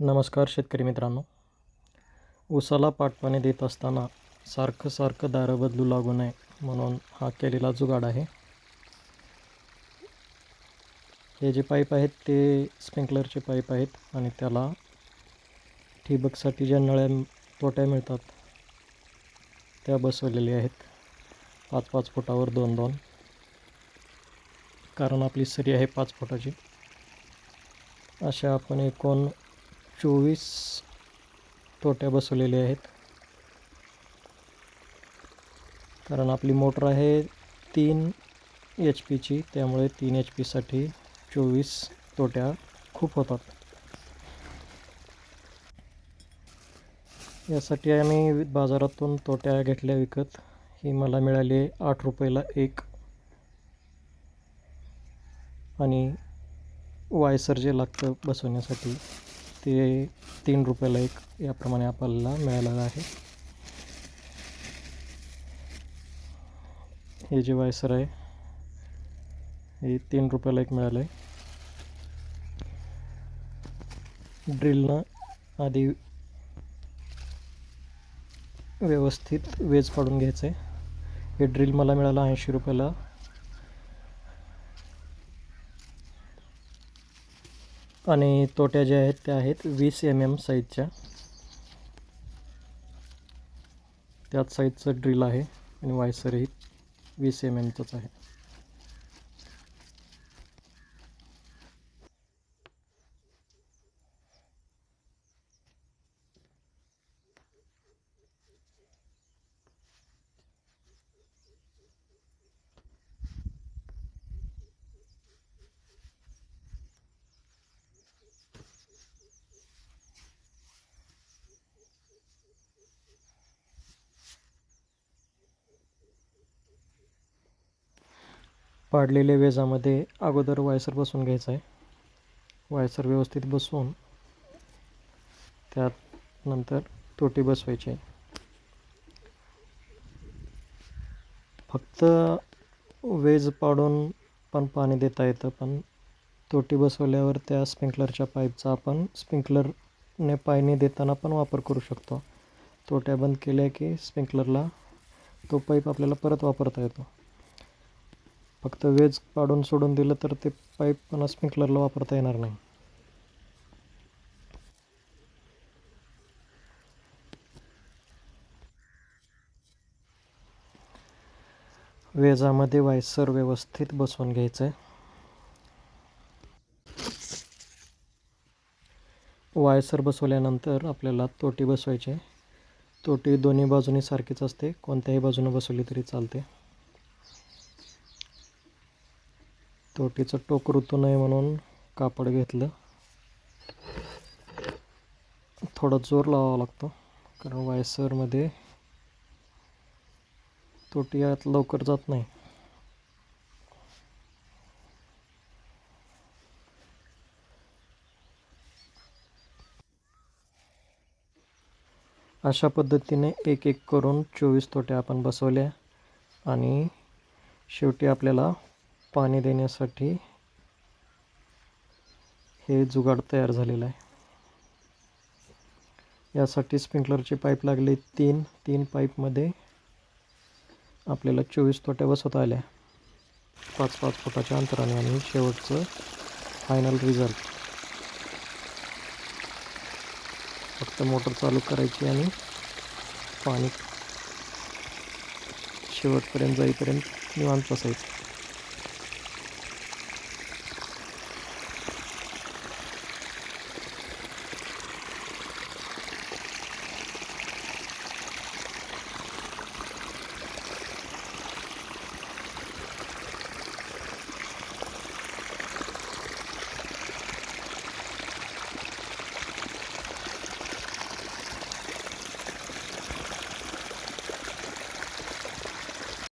नमस्कार शेतकरी मित्रांनो. उसाला पाटपाणी देत असताना सारखं सारखं दारं बदलू लागू नये म्हणून हा केलेला जुगाड आहे. हे जे पाईप आहेत ते स्प्रिंकलरचे पाईप आहेत आणि त्याला ठिबकसाठी ज्या नळ्या तोट्या मिळतात त्या बसवलेल्या आहेत. पाच पाच फुटावर दोन दोन कारण आपली सरी आहे पाच फुटाची. अशा आपण एकूण चोवीस तोट्या बसवलेल्या आहेत. कारण आपली मोटर आहे तीन एच पीची त्यामुळे तीन एच पीसाठी चोवीस तोट्या खूप होतात. यासाठी आम्ही बाजारातून तोट्या घेतल्या विकत. ही मला मिळाली आठ रुपयाला एक. आणि वायसर जे लागतं बसवण्यासाठी. ते तीन रुपयाला एक याप्रमाणे आपल्याला मिळालेलं आहे. हे जे वायसर आहे हे तीन रुपयाला एक मिळालं आहे ड्रिलनं आधी व्यवस्थित वेज पाडून घ्यायचं आहे हे ड्रिल मला मिळालं ऐंशी रुपयाला. आणि तोट्या ज्या आहेत त्या आहेत वीस एम एम साईजच्या. त्याच साईजचं ड्रिल आहे आणि वायसरही वीस एम एमचंच आहे. पाडलेल्या वेजामध्ये अगोदर वायसर बसवून घ्यायचा आहे. वायसर व्यवस्थित बसवून त्यात नंतर तोटी बसवायची आहे. फक्त वेज पाडून पण पाणी देता येतं पण तोटी बसवल्यावर त्या स्प्रिंकलरच्या पाईपचा आपण स्प्रिंकलरने पाणी देताना पण वापर करू शकतो. तोट्या बंद केल्या की स्प्रिंकलरला तो पाईप आपल्याला परत वापरता येतो. फक्त वेज पाडून सोडून दिलं तर ते पाईप पण स्प्रिंकलरला वापरता येणार नाही. वेजामध्ये वायसर व्यवस्थित बसवून घ्यायचं आहे वायसर बसवल्यानंतर आपल्याला तोटी बसवायची आहे. तोटी दोन्ही बाजूनी सारखीच असते. कोणत्याही बाजूने बसवली तरी चालते. तोटीचं टोक ऋतू नये म्हणून कापड घेतलं. थोडा जोर लावावा लागतो कारण वायसरमध्ये तोटी यात लवकर जात नाही. अशा पद्धतीने एक एक करून चोवीस तोट्या आपण बसवल्या आणि शेवटी आपल्याला पाणी देण्यासाठी हे जुगाड तयार झालेलं आहे. यासाठी स्प्रिंकलरचे पाईप लागले. तीन तीन पाईपमध्ये आपल्याला चोवीस तोट्या बसत आल्या. पाच पाच फुटाच्या अंतराने आणि शेवटचं फायनल रिझल्ट फक्त मोटर चालू करायची आणि पाणी शेवटपर्यंत जाईपर्यंत निवांत बसायचं.